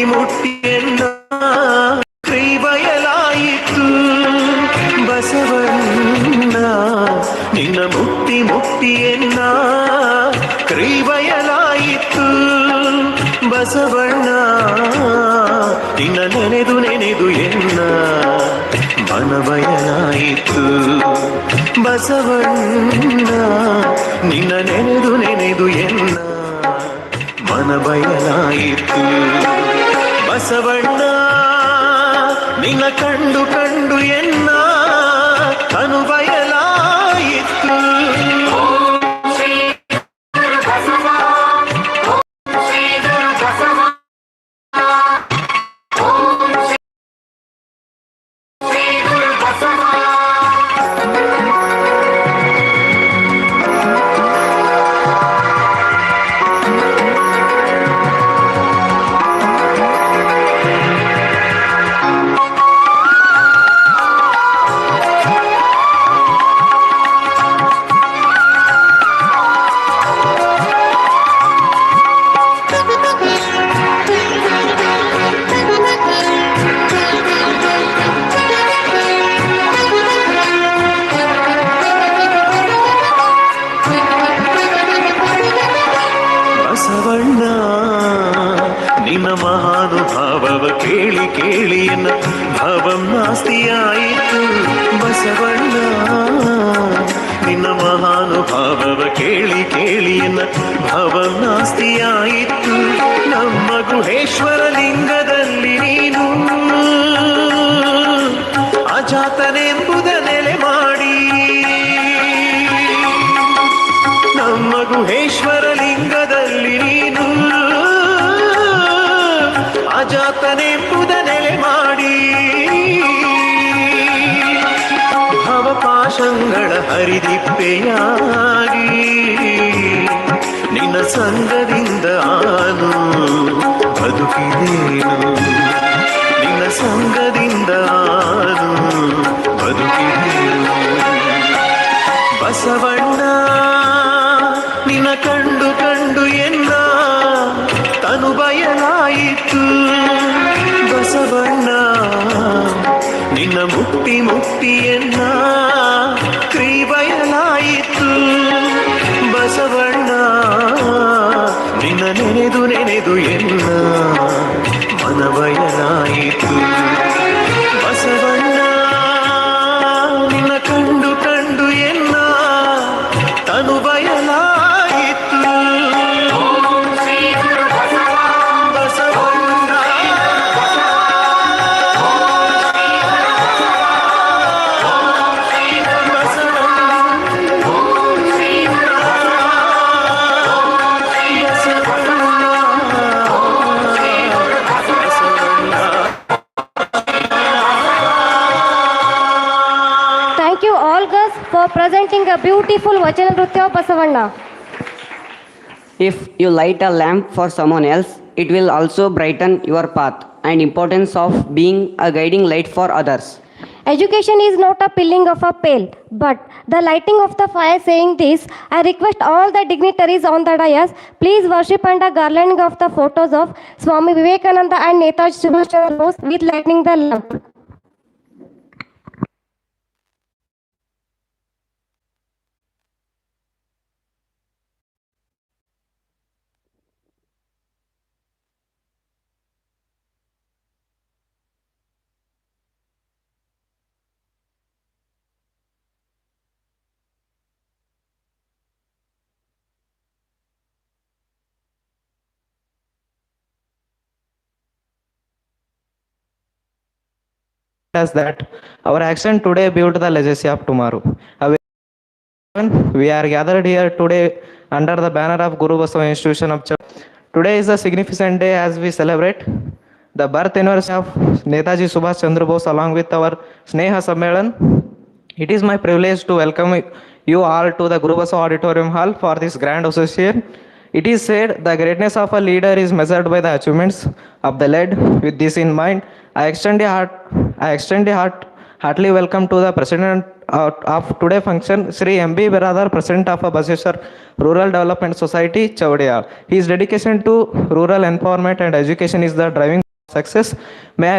ಮುಟ್ಟಿ ಮುಟ್ಟಿ ಎನ್ನ ಕೈ ಬಯಲಾಯಿತು ಬಸವಣ್ಣ ನಿನ್ನ ಮುಟ್ಟಿ ಮುಟ್ಟಿ ಎನ್ನ ಬಯಲಾಯಿತು ಬಸವಣ್ಣ ನಿನ್ನ ನೆನೆದು ನೆನೆದು ಎನ್ನ ಮನ ಬಯಲಾಯಿತು ಬಸವಣ್ಣ ನಿನ್ನ ನೆನೆದು ನೆನೆದು ಎನ್ನ ಮನಬಯಲಾಯಿತು ಬಯಲಾಯಿತು ಬಸವಣ್ಣ ನಿನ್ನ ಕಂಡು ಕಂಡು ಎನ್ನ ಅನು ಮಹಾನುಭಾವವ ಕೇಳಿ ಕೇಳಿ ಎನ್ನ ಭಾವಂ ನಾಸ್ತಿಯಾಯಿತು ಬಸವಣ್ಣ, ನಿನ್ನ ಮಹಾನುಭಾವವ ಕೇಳಿ ಕೇಳಿ ಎನ್ನ ಭಾವಂ ನಾಸ್ತಿಯಾಯಿತು ನಮ್ಮ ಗುಹೇಶ್ವರ ಲಿಂಗದಲ್ಲಿ ನೀನು. ಅಜಾತನೆಂಬುದ ಭವಪಾಶಗಳ ಹರಿದಿಪ್ಪೆಯಾಗಿ ನಿನ್ನ ಸಂಗದಿಂದ ಆನು ಬದುಕಿದೇನು. ನಿನ್ನ ಸಂಗದಿಂದ ಆನು ಬದುಕಿದೇನು. ಬಸವಣ್ಣ, ನಿನ್ನ ಕಂಡು ಕಂಡು ಎನ್ನ ತನು ಬಯಲಾಯಿತು. ಬಸವಣ್ಣ, ನಿನ್ನ ಮುಕ್ತಿ ಮುಟ್ಟಿ ನೆನೆದು ನೆನೆದು ಎನ್ನ Thank you all girls for presenting a beautiful Vachana Nritya of Basavanna. If you light a lamp for someone else, it will also brighten your path and importance of being a guiding light for others. Education is not a filling of a pail, but the lighting of the fire. Saying this, I request all the dignitaries on the dais, please worship under garlanding of the photos of Swami Vivekananda and Netaji Subhash Chandra Bose with lighting the lamp. As that our action today build the legacy of tomorrow. We are gathered here today under the banner of Guru Basava Institution of Church. Today is a significant day as we celebrate the birth anniversary of Netaji Subhash Chandra Bose along with our Sneha Sammelan. It is my privilege to welcome you all to the Guru Basava Auditorium Hall for this grand association. It is said the greatness of a leader is measured by the achievements of the led. With this in mind, I extend a heart, I extend a heart, heartily welcome to the president of, today function, Sri M.B. Biradar, President of Baseshwar Rural Development Society, Chavdiya. His dedication to rural empowerment and education is the driving success. May I